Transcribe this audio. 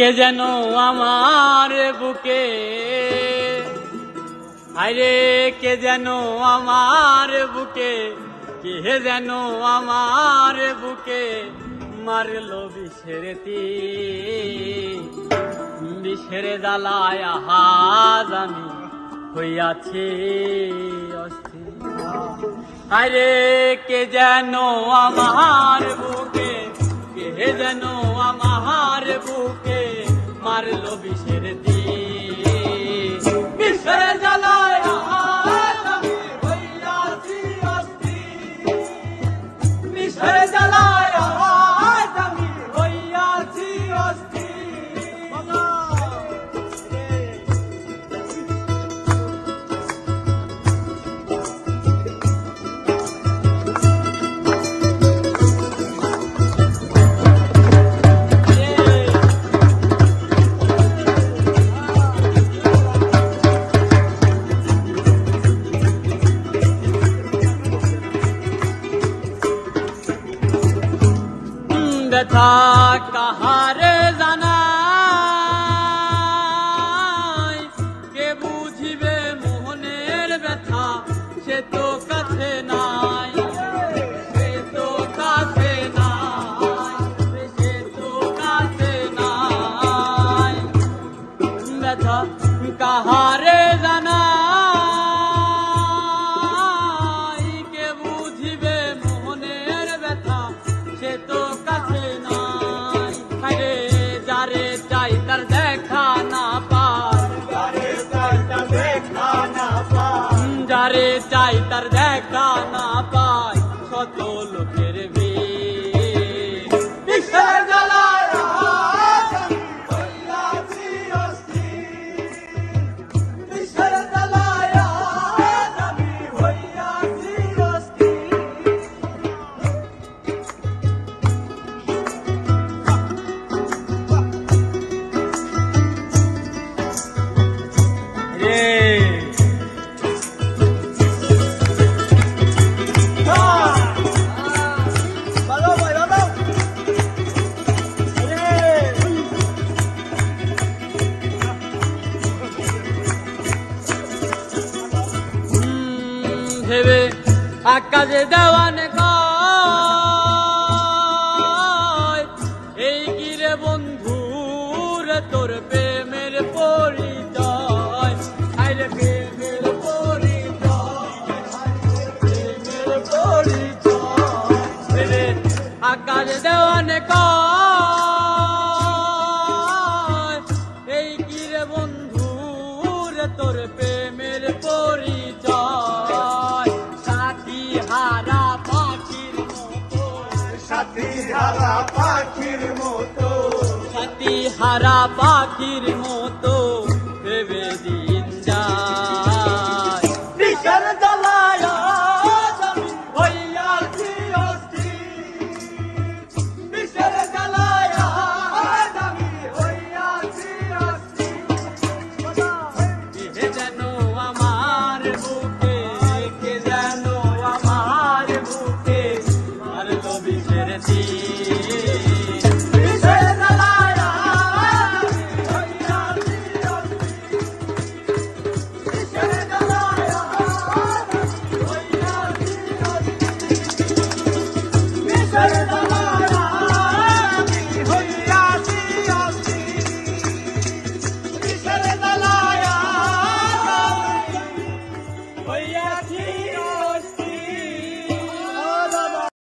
কে যেন আমার বুকে। আরে কে যেন আমার বুকে, কে যেন আমার বুকে মারলো বিষের বিষের জ্বালায় আহাজ আমি হইয়াছি অস্থির। আরে কে যেন আমার বুকে, কে যেন আমার বুকে মারলো বিষের দিন কাহারে জানাই কে বুঝিবে মোহনের ব্যথা সে তো কাছে নাই সে তো ব্যথা কাহারে জানাই কে বুঝিবে মোহনের ব্যথা সে তো ভেবে আকাশে দেওয়ান এই গিরে বন্ধুর তোর প্রেমের পরিচয়? আইরে প্রেমের পরিচয় আকাশে দেওয়ান কয় হারা পাখির মতো সতী হারা পাখির মতো Saturday.